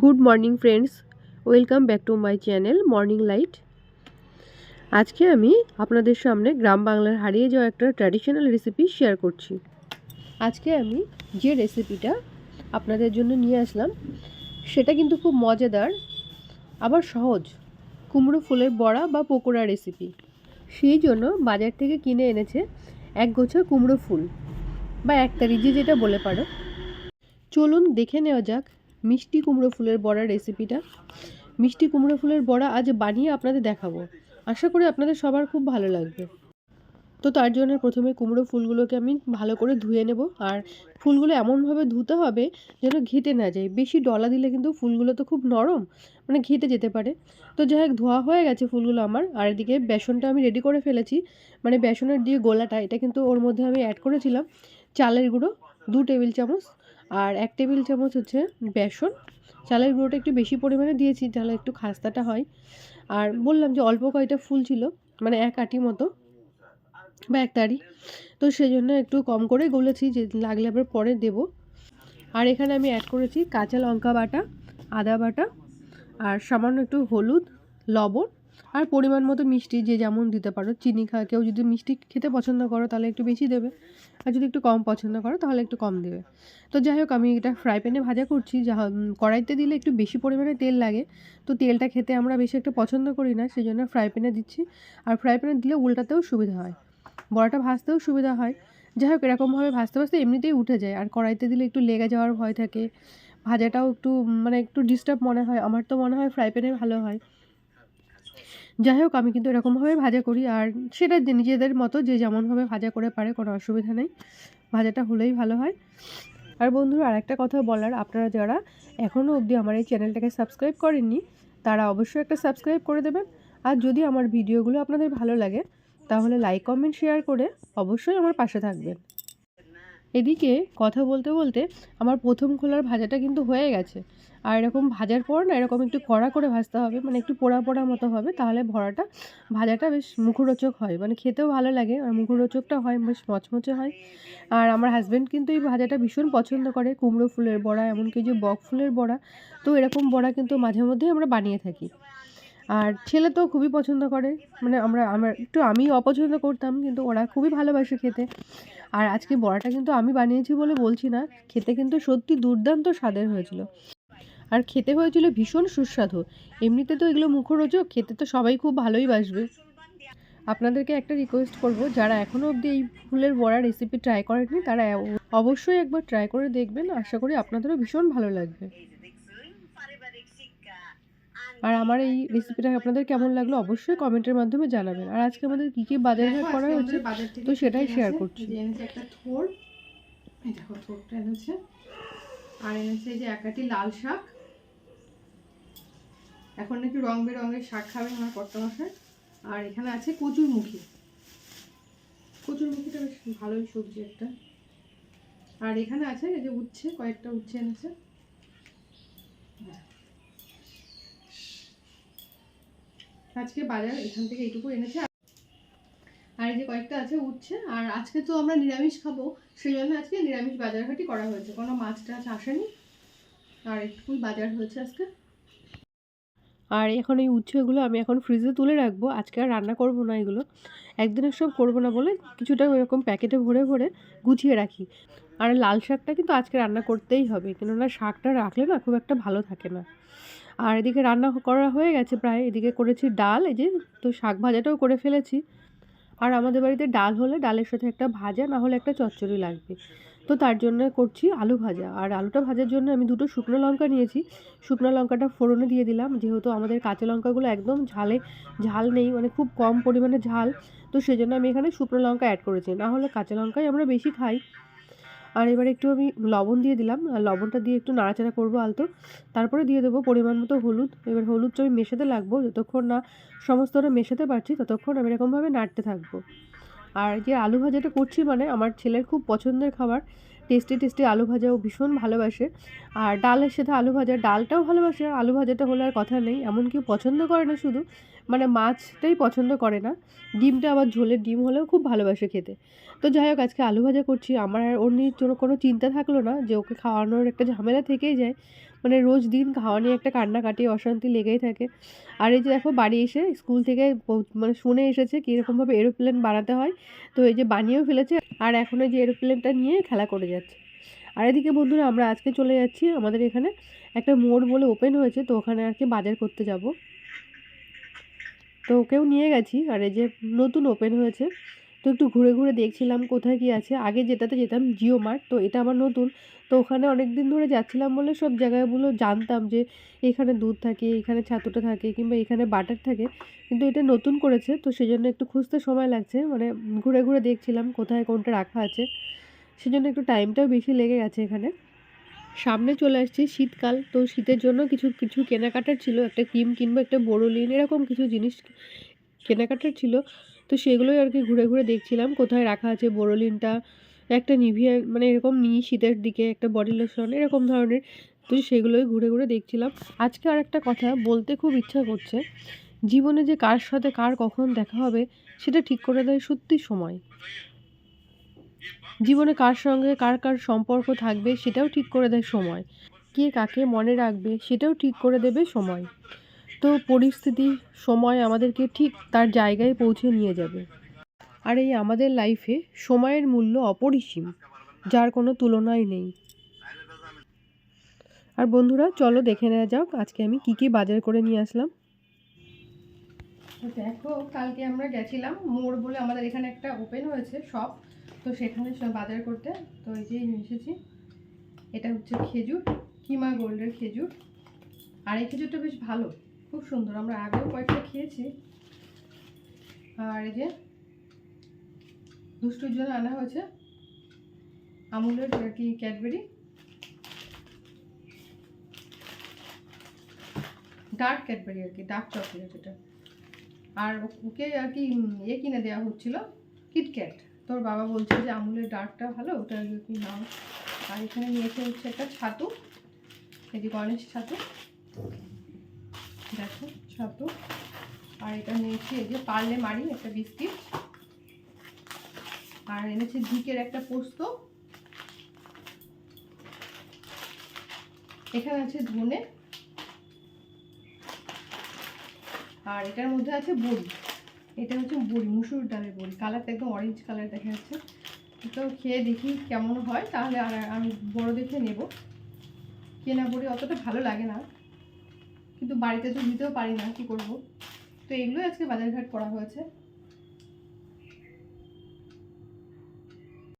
Good morning friends, welcome back to my channel Morning Light. আজকে আমি আপনাদের সামনে গ্রাম বাংলার হারিয়ে যাওয়া একটা ট্র্যাডিশনাল রেসিপি শেয়ার করছি। আজকে আমি যে রেসিপিটা আপনাদের জন্য নিয়ে আসলাম, সেটা কিন্তু খুব মজাদার, আবার সহজ। কুমড়ো ফুলের বড়া বা পকোড়া রেসিপি। সেই জন্য বাজার থেকে কিনে এনেছে এক গোছা কুমড়ো ফুল, বা একতারি যে যেটা বলে পারো। চলুন দেখে নেওয়া যাক মিষ্টি কুমড়ো ফুলের বড়া রেসিপিটা মিষ্টি কুমড়ো ফুলের বড়া আজ বানিয়ে আপনাদের দেখাবো। আশা করি আপনাদের সবার খুব ভালো লাগবে। তো তার জন্য প্রথমে কুমড়ো ফুলগুলোকে আমি ভালো করে ধুয়ে নেব। আর ফুলগুলো এমনভাবে ধুতে হবে যেন ঘেটে না যায়। বেশি ডলা দিলে কিন্তু ফুলগুলো তো খুব নরম মানে ঘেটে যেতে পারে। তো যাই হোক, ধোয়া হয়ে গেছে ফুলগুলো আমার। আর এদিকে বেসনটা আমি রেডি করে ফেলেছি। মানে বেসনের দিয়ে গোলাটা, এটা কিন্তু ওর মধ্যে আমি অ্যাড করেছিলাম। চালের গুঁড়ো, দু টেবিল চামচ আর এক টেবিল চামচ হচ্ছে বেসন। চালের গুঁড়োটা একটু বেশি পরিমাণে দিয়েছি, তাহলে একটু খাস্তাটা হয়। আর বললাম যে অল্প কয়টা ফুল ছিল মানে এক আটি মতো বা এক তারি। তো সেই জন্য একটু কম করে গলেছি, যে লাগলে আবার পরে দেব। আর এখানে আমি অ্যাড করেছি কাঁচা লঙ্কা বাটা, আদা বাটা, আর সামান্য একটু হলুদ, লবণ আর পরিমাণ মতো মিষ্টি, যে যেমন দিতে পারো। চিনি খা, কেউ যদি মিষ্টি খেতে পছন্দ করো, তাহলে একটু বেশি দেবে। আর যদি একটু কম পছন্দ করো, তাহলে একটু কম দেবে। তো যাই হোক, আমি এটা ফ্রাই প্যানে ভাজা করছি। যা, কড়াইতে দিলে একটু বেশি পরিমাণে তেল লাগে। তো তেলটা খেতে আমরা বেশি একটা পছন্দ করি না সেই জন্য ফ্রাই প্যানে দিচ্ছি। আর ফ্রাই প্যানে দিলে উল্টাতেও সুবিধা হয়। বড়াটা ভাজতেও সুবিধা হয়। যাই হোক, এরকমভাবে ভাজতে ভাজতে এমনিতেই উঠে যায়। আর কড়াইতে দিলে একটু লেগে যাওয়ার ভয় থাকে। ভাজাটাও একটু মানে একটু ডিস্টার্ব মনে হয়। আমার তো মনে হয় ফ্রাই প্যানে ভালো হয়। যাই হোক আমি কিন্তু এরকমভাবে ভাজা করি আর সেটা নিজেদের মতো যে যেমনভাবে ভাজা করে পারে কোনো অসুবিধা নেই। ভাজাটা হলেই ভালো হয়। আর বন্ধুরা আর একটা কথা বলার, আপনারা যারা এখনও অবধি আমার এই চ্যানেলটাকে সাবস্ক্রাইব করেননি, তারা অবশ্যই একটা সাবস্ক্রাইব করে দেবেন। আর যদি আমার ভিডিওগুলো আপনাদের ভালো লাগে, তাহলে লাইক, কমেন্ট, শেয়ার করে অবশ্যই আমার পাশে থাকবেন। এদিকে কথা বলতে বলতে আমার প্রথম খোলার ভাজাটা কিন্তু হয়ে গেছে। আর এরকম ভাজার পর না এরকম একটু কড়া করে ভাজতে হবে মানে একটু পোড়া পোড়া মতো হবে, তাহলে ভরাটা ভাজাটা বেশ মুখরোচক হয় মানে খেতেও ভালো লাগে আর মুখরোচকটা হয়, বেশ মচমচে হয়। আর আমার হাজব্যান্ড কিন্তু এই ভাজাটা ভীষণ পছন্দ করে, কুমড়ো ফুলের বড়া, এমনকি যে বক ফুলের বড়া, তো এরকম বড়া কিন্তু মাঝে মধ্যেই আমরা বানিয়ে থাকি। আর ছেলে তো খুবই পছন্দ করে মানে আমরা, আমার একটু আমি অপছন্দ করতাম, কিন্তু ওরা খুবই ভালোবাসে খেতে। আর আজকে বড়াটা কিন্তু আমি বানিয়েছি বলে বলছি না, খেতে কিন্তু সত্যি দুর্দান্ত স্বাদের হয়েছিল। আর খেতে হয়েছিল ভীষণ সুস্বাদু। এমনিতে তো এগুলো মুখরোচক, খেতে তো সবাই খুব ভালোই বাসবে। আপনাদেরকে একটা রিকোয়েস্ট করব, যারা এখনও অবধি এই ফুলের বড়া রেসিপি ট্রাই করেননি, তারা অবশ্যই একবার ট্রাই করে দেখবেন। আশা করি আপনাদেরও ভীষণ ভালো লাগবে। আর আমার এই রেসিপিটা আপনাদের কেমন লাগল অবশ্যই কমেন্টের মাধ্যমে জানাবেন। আর আজকে আমাদের কী কী বাজারঘাট করা হয়েছে, তো সেটাই শেয়ার করছি। এনেছে একটা থোর দেখো থোরটা এনেছে। আর এনেছে যে একাটি লাল শাক এখন একটু রং বেরঙের শাক খাবে আমার কর্তামশাই। আর এখানে আছে কচুরমুখী। কচুরমুখীটা বেশ ভালোই সবজি একটা। আর এখানে আছে এই যে উচ্ছে, কয়েকটা উচ্ছে এনেছে। আজকে বাজার এখান থেকে এইটুকু এনেছে। আর এই যে কয়েকটা আছে উচ্ছে, আর আজকে তো আমরা নিরামিষ খাব, সেই জন্য আজকে নিরামিষ বাজারঘাটি করা হয়েছে। কোনো মাছ টাছ আসেনি। আর একটুকুই বাজার হয়েছে আজকে। আর এখন এই উচ্ছেগুলো আমি এখন ফ্রিজে তুলে রাখব। আজকে আর রান্না করব না এগুলো। একদিনের সব করব না বলে কিছুটা এরকম প্যাকেটে ভরে ভরে গুছিয়ে রাখি। আর লাল শাকটা কিন্তু আজকে রান্না করতেই হবে, কেননা শাকটা রাখলে না খুব একটা ভালো থাকে না। আর এদিকে রান্না করা হয়ে গেছে প্রায়। এদিকে করেছি ডাল, এই যে তো শাক ভাজাটাও করে ফেলেছি। আর আমাদের বাড়িতে ডাল হলে ডালের সাথে একটা ভাজা, না হলে একটা চচ্চড়ি লাগবে। তো তার জন্য করছি আলু ভাজা। আর আলুটা ভাজার জন্য আমি দুটো শুকনো লঙ্কা নিয়েছি। শুকনো লঙ্কাটা ফোড়নে দিয়ে দিলাম, যেহেতু আমাদের কাঁচা লঙ্কাগুলো একদম ঝালে, ঝাল নেই মানে খুব কম পরিমাণে ঝাল। তো সেজন্য আমি এখানে শুকনো লঙ্কা অ্যাড করেছি। না হলে কাঁচা লঙ্কাই আমরা বেশি খাই। আর এবার একটু আমি লবণ দিয়ে দিলাম। আর লবণটা দিয়ে একটু নাড়াচাড়া করব আলতো। তারপরে দিয়ে দেবো পরিমাণ মতো হলুদ। এবার হলুদ আমি মেশাতে লাগবো। যতক্ষণ না সমস্তটা মেশাতে পারছি, ততক্ষণ আমি এরকমভাবে নাড়তে থাকব। আর যে আলু ভাজাটা করছি মানে আমার ছেলের খুব পছন্দের খাবার। টেস্টি টেস্টি আলু ভাজাও ভীষণ ভালোবাসে। আর ডালের সাথে আলু ভাজা, ডালটাও ভালোবাসে, আর আলু ভাজাটা হলে আর কথা নেই। এমন কেউ পছন্দ করে না শুধু মানে মাছটাই পছন্দ করে না। ডিমটা আবার ঝোলের ডিম হলেও খুব ভালোবাসে খেতে। তো যাই হোক, আজকে আলু ভাজা করছি। আমার আর ওর নিয়ে কোনো কোনো চিন্তা থাকল না যে ওকে খাওয়ানোর একটা ঝামেলা থেকেই যায়। মানে রোজ দিন খাওয়া নিয়ে একটা কান্নাকাটি, অশান্তি লেগেই থাকে। আর এই যে দেখো, বাড়ি এসে স্কুল থেকে মানে শুনে এসেছে কীরকমভাবে এরোপ্লেন বানাতে হয়। তো এই যে বানিয়েও ফেলেছে, আর এখন যে এরোপ্লেনটা নিয়ে খেলা করে যাচ্ছে। আর এদিকে বন্ধুরা, আমরা আজকে চলে যাচ্ছি আমাদের এখানে একটা মোড় বলে ওপেন হয়েছে, তো ওখানে আর কি বাজার করতে যাব। তো ওকেও নিয়ে গেছি, আর এই যে নতুন ওপেন হয়েছে। তো একটু ঘুরে ঘুরে দেখছিলাম কোথায় কি আছে। আগে যেটাতে যেতাম, জিও মার্ট, তো এটা আমার নতুন। তো ওখানে অনেক দিন ধরে যাচ্ছিলাম বলে সব জায়গাগুলো জানতাম যে এখানে দুধ থাকে, এখানে ছাতুটা থাকে কিংবা এখানে বাটার থাকে। কিন্তু এটা নতুন করেছে, তো সেজন্য একটু খুঁজতে সময় লাগছে। মানে ঘুরে ঘুরে দেখছিলাম কোথায় কোনটা রাখা আছে। সেজন্য একটু টাইমটাও বেশি লেগে গেছে এখানে। সামনে চলে আসছে শীতকাল, তো শীতের জন্য কিছু কিছু কেনাকাটার ছিল। একটা ক্রিম কিংবা একটা বোরোলিন এরকম কিছু জিনিস কেনাকাটার ছিল। তো সেগুলোই আর কি ঘুরে ঘুরে দেখছিলাম। কোথায় রাখা আছে বোরোলিনটা, একটা নিভিয়া মানে এরকম নিই শীতের দিকে একটা বডি লোশন এরকম ধরনের। তো সেগুলোই ঘুরে ঘুরে দেখছিলাম। আজকে আর একটা কথা, বলতে খুব ইচ্ছা করছে, জীবনে যে কার সাথে কার কখন দেখা হবে, সেটা ঠিক করে দেয় সত্যি সময়। জীবনে কার সঙ্গে কার কার সম্পর্ক থাকবে, সেটাও ঠিক করে দেয় সময়। কে কাকে মনে রাখবে, সেটাও ঠিক করে দেবে সময়। তো পরিস্থিতি সময় আমাদেরকে ঠিক তার জায়গায় পৌঁছে নিয়ে যাবে। আর এই আমাদের লাইফে সময়ের মূল্য অপরিসীম, যার কোনো তুলনাই নেই। আর বন্ধুরা, চলো দেখে নেওয়া যাক আজকে আমি কি কি বাজার করে নিয়ে আসলাম। দেখো, কালকে আমরা গেছিলাম মোড় বলে আমাদের এখানে একটা ওপেন হয়েছে শপ তো সেখানে বাজার করতে। তো এই যে এসেছি। এটা হচ্ছে খেজুর, কিমা গোল্ডের খেজুর। আর এই খেজুরটা বেশ ভালো। খুব সুন্দর, আমরা আগেও কয়েকটা খেয়েছি। আর এই যে দুষ্টুর জন্য আনা হয়েছে আমুলের আর কি ক্যাডবেরি। ডার্ক ক্যাডবেরি আর কি, ডার্ক চকলেট এটা। আর ওকে আর কি ইয়ে কিনে দেওয়া হচ্ছিল কিটক্যাট তোর বাবা বলছে যে আমুলের ডার্কটা ভালো, ওটা কি নাও। আর এখানে নিয়েছে হচ্ছে একটা ছাতু যে গণেশ ছাতু। দেখো ছাতু আর এটা নিয়েছি এই যে পার্লে মারি, একটা বিস্কিট। আর এনেছে ঝিকের একটা পোস্ত। এখানে আছে ধনে। আর এটার মধ্যে আছে বড়ি। এটা হচ্ছে বড়ি, মুসুর ডালের বড়ি। কালারটা একদম অরেঞ্জ কালার দেখা যাচ্ছে তো খেয়ে দেখি কেমন হয়, তাহলে আর আমি বড় দেখে নেব। কেনা বড়ি অতটা ভালো লাগে না। কিন্তু বাড়িতে তো নিতেও পারি না কি করব? তো এগুলোই আজকে বাজারঘাট করা হয়েছে।